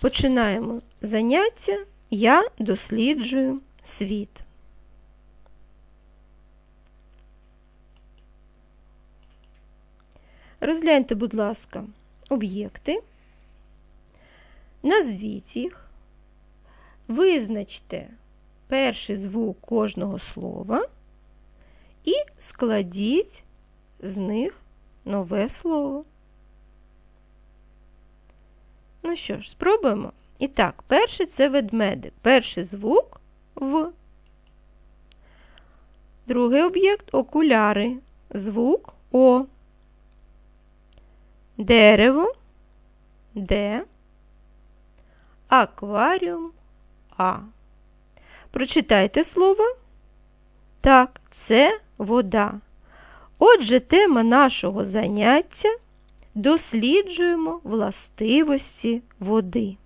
Починаємо заняття. Я досліджую світ. Розгляньте, будь ласка, об'єкти, назвіть їх, визначте перший звук кожного слова і складіть з них нове слово. Ну що ж, спробуємо. І так, перший це ведмедик. Перший звук В. Другий об'єкт окуляри. Звук О. Дерево Д. Акваріум А. Прочитайте слово. Так, це вода. Отже, тема нашого заняття досліджуємо властивості води.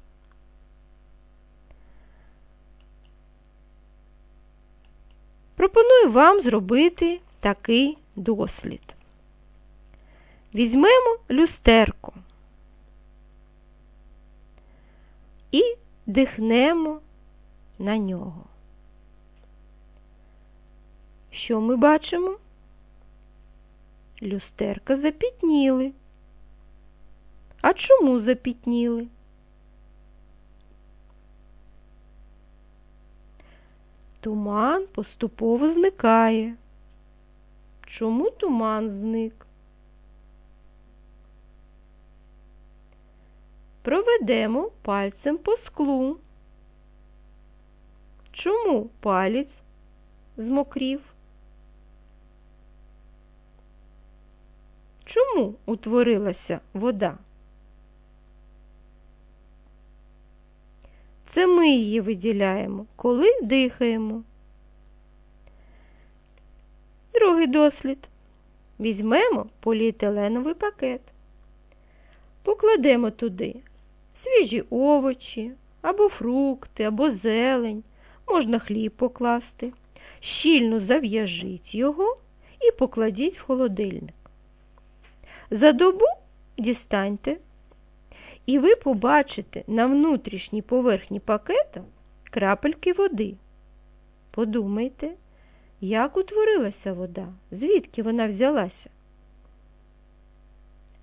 Пропоную вам зробити такий дослід. Візьмемо люстерко і дихнемо на нього. Що ми бачимо? Люстерка запітніли. А чому запітніли? Туман поступово зникає. Чому туман зник? Проведемо пальцем по склу. Чому палець змокрів? Чому утворилася вода? Це ми її виділяємо, коли дихаємо. Другий дослід. Візьмемо поліетиленовий пакет. Покладемо туди свіжі овочі, або фрукти, або зелень, можна хліб покласти. Щільно зав'яжіть його і покладіть в холодильник. За добу дістаньте, і ви побачите на внутрішній поверхні пакета крапельки води. Подумайте, як утворилася вода, звідки вона взялася.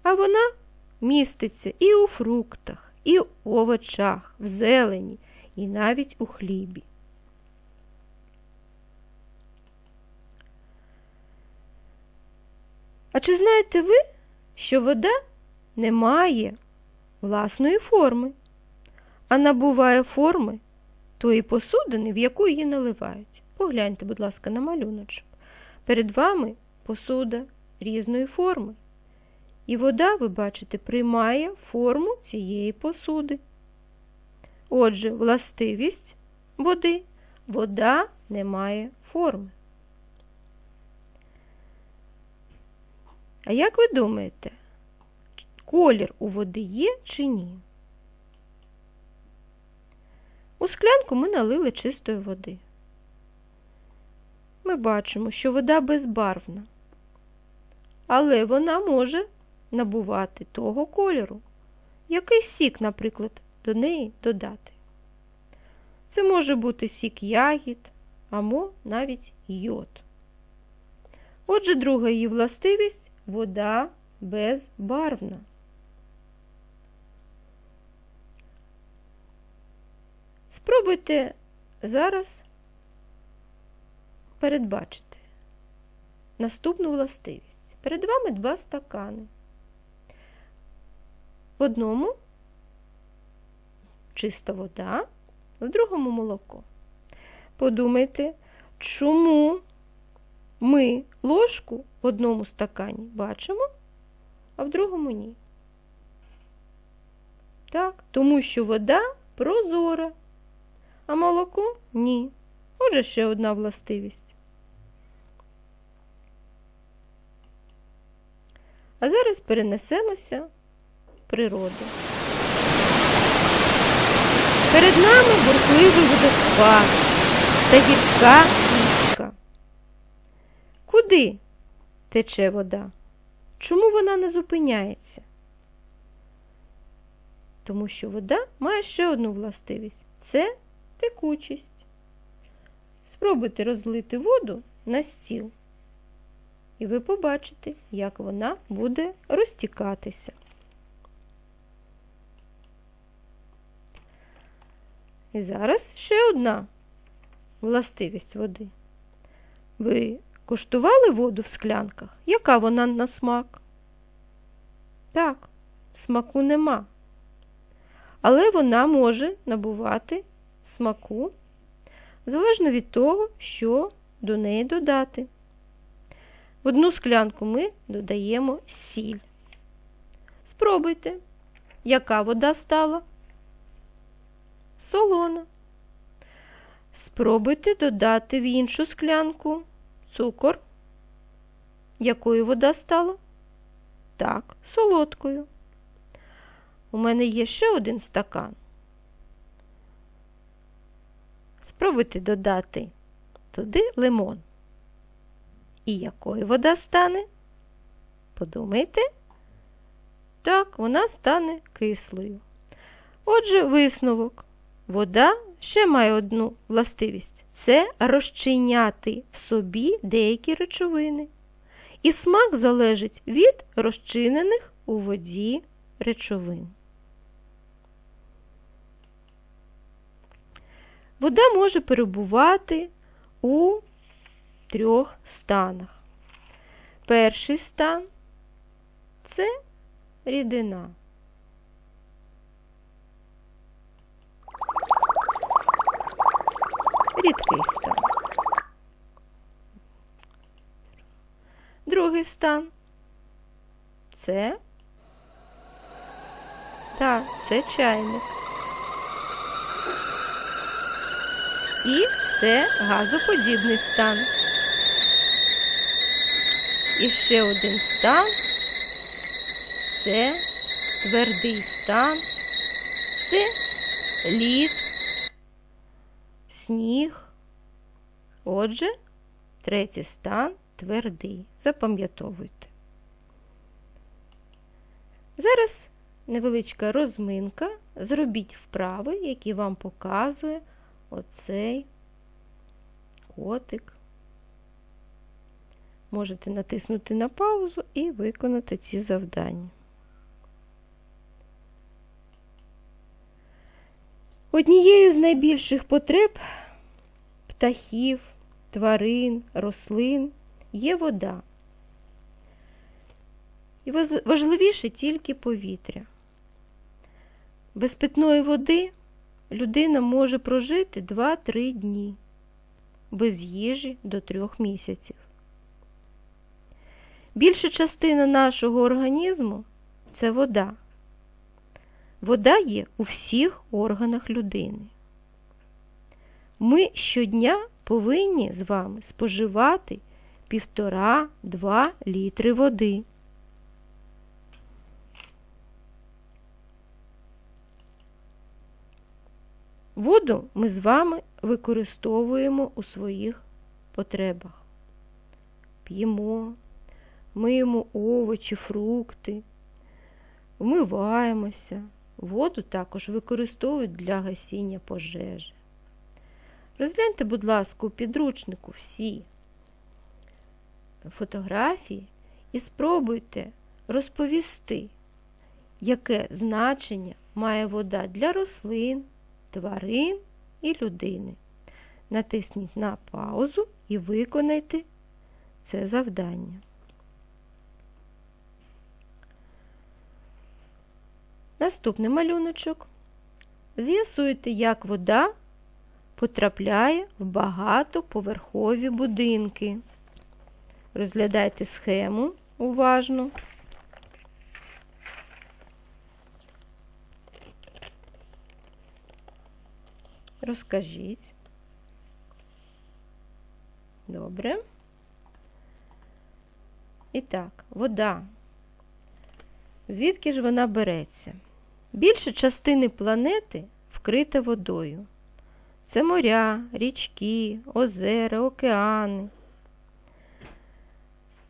А вона міститься і у фруктах, і у овочах, в зелені, і навіть у хлібі. А чи знаєте ви, що вода не має власної форми, а набуває форми тої посудини, в яку її наливають? Погляньте, будь ласка, на малюночок. Перед вами посуда різної форми. І вода, ви бачите, приймає форму цієї посуди. Отже, властивість води вода не має форми. А як ви думаєте, колір у води є чи ні? У склянку ми налили чистої води. Ми бачимо, що вода безбарвна, але вона може набувати того кольору, який сік, наприклад, до неї додати. Це може бути сік ягід або навіть йод. Отже, друга її властивість вода безбарвна. Спробуйте зараз передбачити наступну властивість. Перед вами два стакани. В одному чиста вода, в другому молоко. Подумайте, чому ми ложку в одному стакані бачимо, а в другому ні. Так, тому що вода прозора, а молоко ні. Отже, ще одна властивість. А зараз перенесемося природу. Перед нами бурхливий водоспад та гірська річка. Куди тече вода? Чому вона не зупиняється? тому що вода має ще одну властивість це текучість. Спробуйте розлити воду на стіл, і ви побачите, як вона буде розтікатися. І зараз ще одна властивість води. Ви куштували воду в склянках? Яка вона на смак? Так, смаку нема. Але вона може набувати смаку залежно від того, що до неї додати. В одну склянку ми додаємо сіль. Спробуйте, яка вода стала? Солона. Спробуйте додати в іншу склянку цукор. Якою вода стала? Так, солодкою. У мене є ще один стакан. Спробуйте додати туди лимон. І якою вода стане? Подумайте. Так, вона стане кислою. Отже, висновок. Вода ще має одну властивість це розчиняти в собі деякі речовини. І смак залежить від розчинених у воді речовин. Вода може перебувати у трьох станах. Перший стан це рідина. Рідкий стан. Другий стан це так, це чайник. І це газоподібний стан. І ще один стан це твердий стан, це лід, сніг. Отже, третій стан твердий. Запам'ятовуйте. Зараз невеличка розминка. Зробіть вправи, які вам показує оцей котик. Можете натиснути на паузу і виконати ці завдання. Однією з найбільших потреб птахів, тварин, рослин є вода. І важливіше тільки повітря. Без питної води людина може прожити 2-3 дні, без їжі до 3 місяців. Більша частина нашого організму це вода. Вода є у всіх органах людини. Ми щодня повинні з вами споживати 1,5-2 літри води. Воду ми з вами використовуємо у своїх потребах. П'ємо, миємо овочі, фрукти, вмиваємося. Воду також використовують для гасіння пожежі. Розгляньте, будь ласка, у підручнику всі фотографії і спробуйте розповісти, яке значення має вода для рослин, тварин і людини. Натисніть на паузу і виконайте це завдання. Наступний малюночок. З'ясуйте, як вода потрапляє в багатоповерхові будинки. Розглядайте схему уважно. Розкажіть. Добре. І так, вода. Звідки ж вона береться? Більша частини планети вкрита водою. Це моря, річки, озера, океани.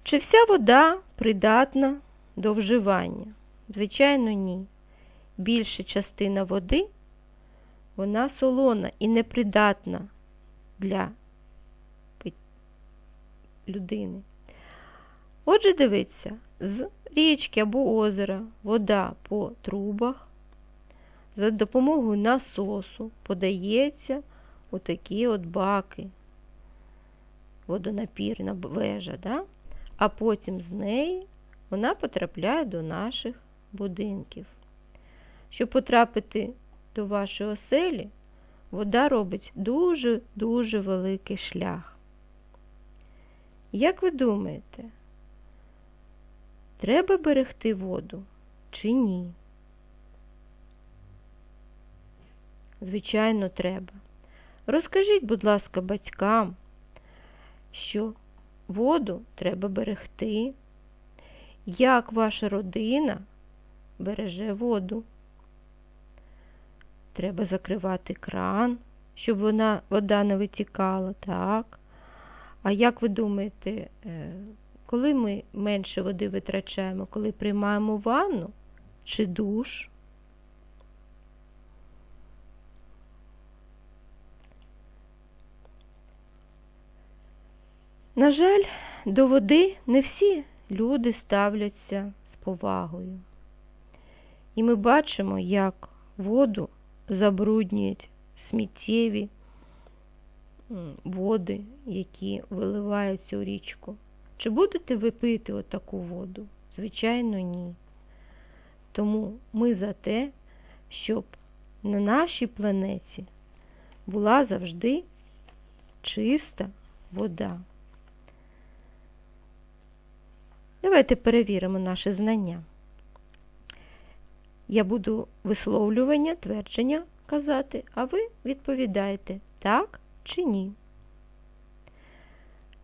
Чи вся вода придатна до вживання? Звичайно, ні. більша частина води, вона солона і непридатна для людини. Отже, дивіться, з річки або озера вода по трубах за допомогою насосу подається у такі от баки, водонапірна вежа, да? а потім з неї вона потрапляє до наших будинків. Щоб потрапити до вашої оселі, вода робить дуже-дуже великий шлях. Як ви думаєте, треба берегти воду чи ні? Звичайно, треба. Розкажіть, будь ласка, батькам, що воду треба берегти, як ваша родина береже воду. Треба закривати кран, щоб вона, вода не витікала, так. А як ви думаєте, е, коли ми менше води витрачаємо, коли приймаємо ванну чи душ? На жаль, до води не всі люди ставляться з повагою. І ми бачимо, як воду забруднюють сміттєві води, які виливаються у річку. Чи будете ви пити отаку воду? Звичайно, ні. Тому ми за те, щоб на нашій планеті була завжди чиста вода. Давайте перевіримо наше знання. Я буду висловлювання, твердження казати, а ви відповідаєте так чи ні.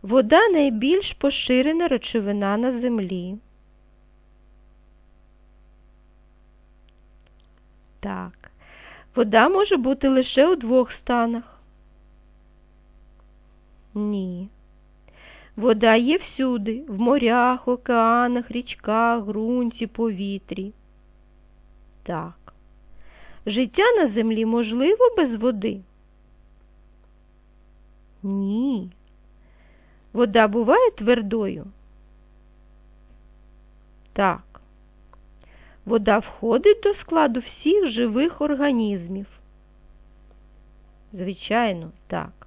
Вода найбільш поширена речовина на землі. Так. Вода може бути лише у двох станах. Ні. Вода є всюди, в морях, океанах, річках, ґрунті, повітрі. Так. Життя на землі можливо без води? Ні. Вода буває твердою? Так. Вода входить до складу всіх живих організмів. Звичайно, так.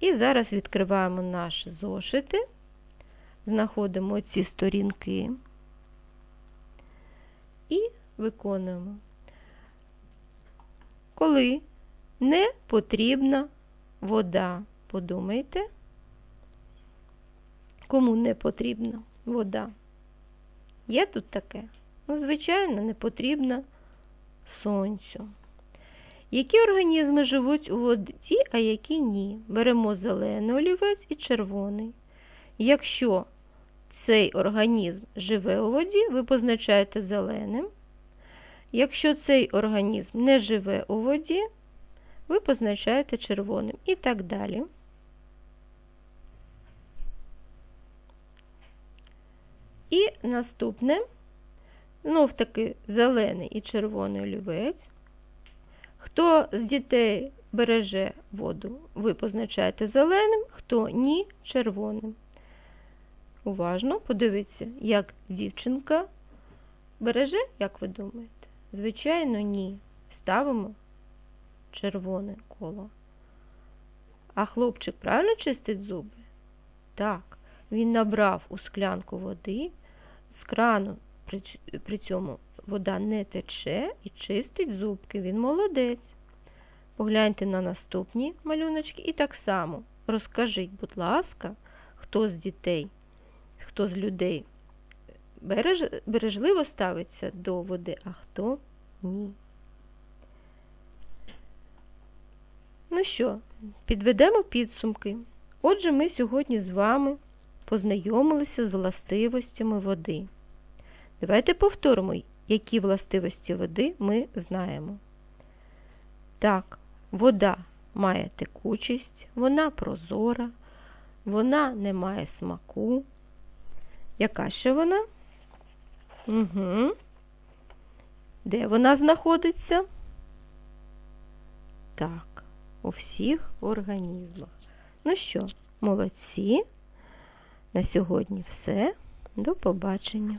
І зараз відкриваємо наші зошити, знаходимо ці сторінки виконуємо. Коли не потрібна вода, подумайте, кому не потрібна вода. Є тут таке? Ну, звичайно, не потрібна сонцю. Які організми живуть у воді, а які ні? Беремо зелений олівець і червоний. Якщо цей організм живе у воді, ви позначаєте зеленим. Якщо цей організм не живе у воді, ви позначаєте червоним і так далі. І наступне, знов таки зелений і червоний олівець. Хто з дітей береже воду, ви позначаєте зеленим, хто ні червоним. Уважно подивіться, як дівчинка береже, як ви думаєте? Звичайно, ні. Ставимо червоне коло. А хлопчик правильно чистить зуби? Так, він набрав у склянку води, з крану при, цьому вода не тече і чистить зубки. Він молодець. Погляньте на наступні малюночки і так само розкажіть, будь ласка, хто з дітей, хто з людей береж, бережливо ставиться до води, а хто ні. Ну що, підведемо підсумки. Отже, ми сьогодні з вами познайомилися з властивостями води. Давайте повторимо, які властивості води ми знаємо. Так, вода має текучість, вона прозора, вона не має смаку. Яка ще вона? Угу. Де вона знаходиться? Так, у всіх організмах. Ну що, молодці. На сьогодні все. До побачення.